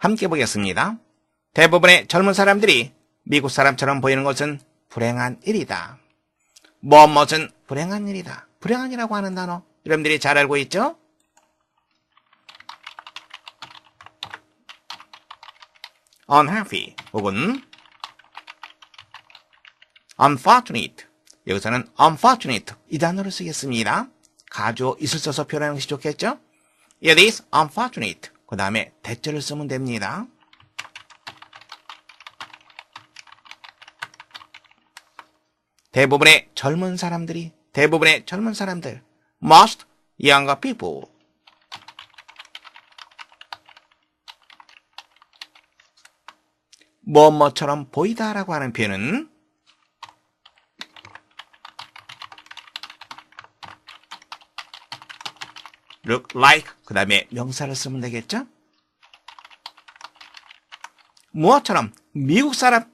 함께 보겠습니다. 대부분의 젊은 사람들이 미국 사람처럼 보이는 것은 불행한 일이다. 뭐뭇은 불행한 일이다. 불행한이라고 하는 단어 여러분들이 잘 알고 있죠? unhappy 혹은 unfortunate 여기서는 unfortunate 이 단어를 쓰겠습니다. 가조 있을 써서 표현하는 것이 좋겠죠? It is unfortunate 그 다음에 대절을 쓰면 됩니다. 대부분의 젊은 사람들이 대부분의 젊은 사람들 most younger people 뭐뭐처럼 보이다라고 하는 표현은 look like 그 다음에 명사를 쓰면 되겠죠? 무엇처럼 미국 사람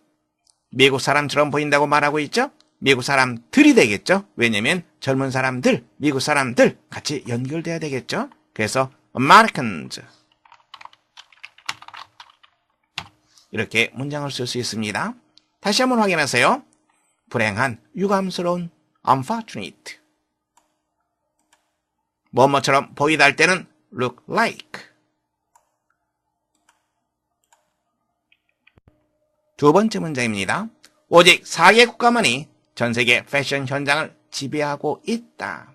미국 사람처럼 보인다고 말하고 있죠? 미국 사람들이 되겠죠? 왜냐면 젊은 사람들, 미국 사람들 같이 연결돼야 되겠죠? 그래서 Americans 이렇게 문장을 쓸 수 있습니다. 다시 한번 확인하세요. 불행한, 유감스러운, unfortunate. 뭐뭐처럼 보이다 할 때는 look like. 두 번째 문장입니다. 오직 4개 국가만이 전 세계 패션 현장을 지배하고 있다.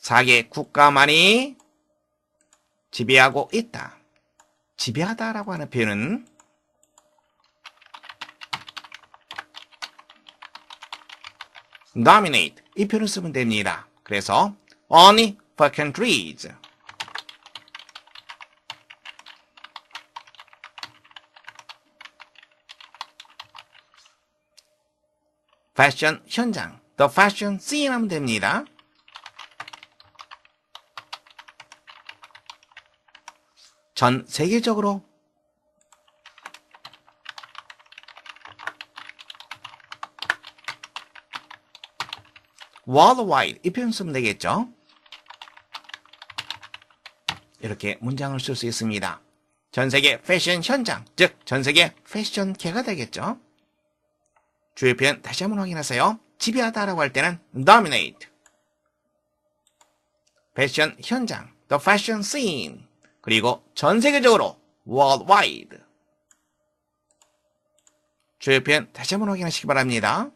4개 국가만이 지배하고 있다. 지배하다라고 하는 표현은 dominate 이 표현을 쓰면 됩니다. 그래서 only for countries 패션 현장 the fashion scene 하면 됩니다. 전 세계적으로 worldwide 이 표현 쓰면 되겠죠. 이렇게 문장을 쓸 수 있습니다. 전 세계 패션 현장, 즉 전 세계 패션계가 되겠죠. 주요 표현 다시 한번 확인하세요. 지배하다라고 할 때는 dominate. 패션 현장, the fashion scene. 그리고 전 세계적으로 worldwide. 주요 표현 다시 한번 확인하시기 바랍니다.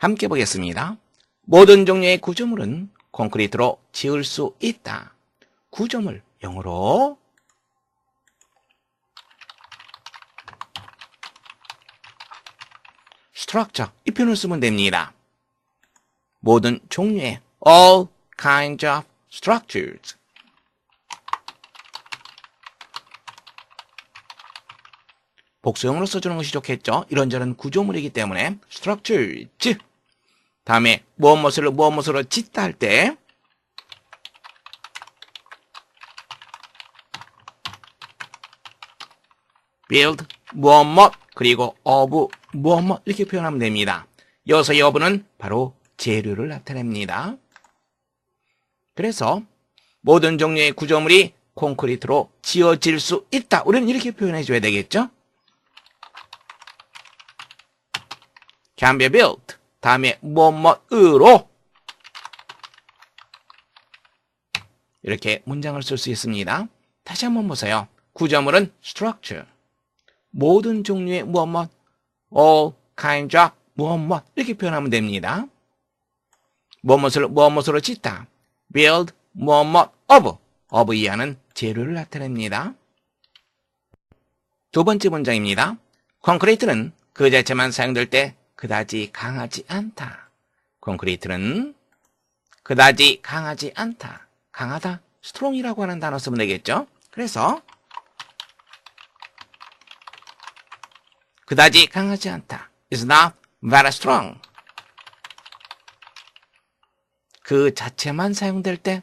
함께 보겠습니다. 모든 종류의 구조물은 콘크리트로 지을 수 있다. 구조물 영어로 structure 이 표현을 쓰면 됩니다. 모든 종류의 all kinds of structures 복수형으로 써주는 것이 좋겠죠. 이런저런 구조물이기 때문에 structures 다음에 무엇 무엇으로 무엇 무엇으로 짓다 할 때 build 무엇 무엇 그리고 of 무엇 무엇 이렇게 표현하면 됩니다. 여기서 여부는 바로 재료를 나타냅니다. 그래서 모든 종류의 구조물이 콘크리트로 지어질 수 있다. 우리는 이렇게 표현해 줘야 되겠죠? can be built. 다음에 뭐뭐으로 이렇게 문장을 쓸 수 있습니다. 다시 한번 보세요. 구조물은 structure. 모든 종류의 무엇뭐 all kinds of 무엇뭐 이렇게 표현하면 됩니다. 무엇을 무엇으로 짓다. build 무엇뭐 of of 이하는 재료를 나타냅니다. 두 번째 문장입니다. 콘크리트는 그 자체만 사용될 때 그다지 강하지 않다. 콘크리트는 그다지 강하지 않다. 강하다, strong이라고 하는 단어 쓰면 되겠죠? 그래서 그다지 강하지 않다. is not very strong. 그 자체만 사용될 때,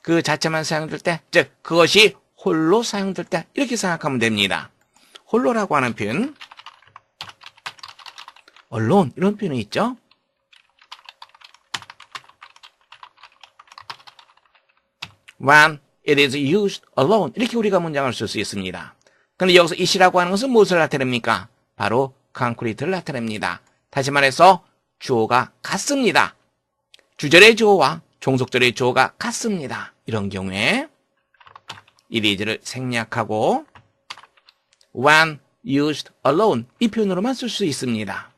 그 자체만 사용될 때, 즉 그것이 홀로 사용될 때 이렇게 생각하면 됩니다. 홀로라고 하는 표현, alone 이런 표현이 있죠. when it is used alone 이렇게 우리가 문장을 쓸 수 있습니다. 그런데 여기서 it이라고 하는 것은 무엇을 나타냅니까? 바로 concrete를 나타냅니다. 다시 말해서 주어가 같습니다. 주절의 주어와 종속절의 주어가 같습니다. 이런 경우에 it is를 생략하고 when used alone 이 표현으로만 쓸 수 있습니다.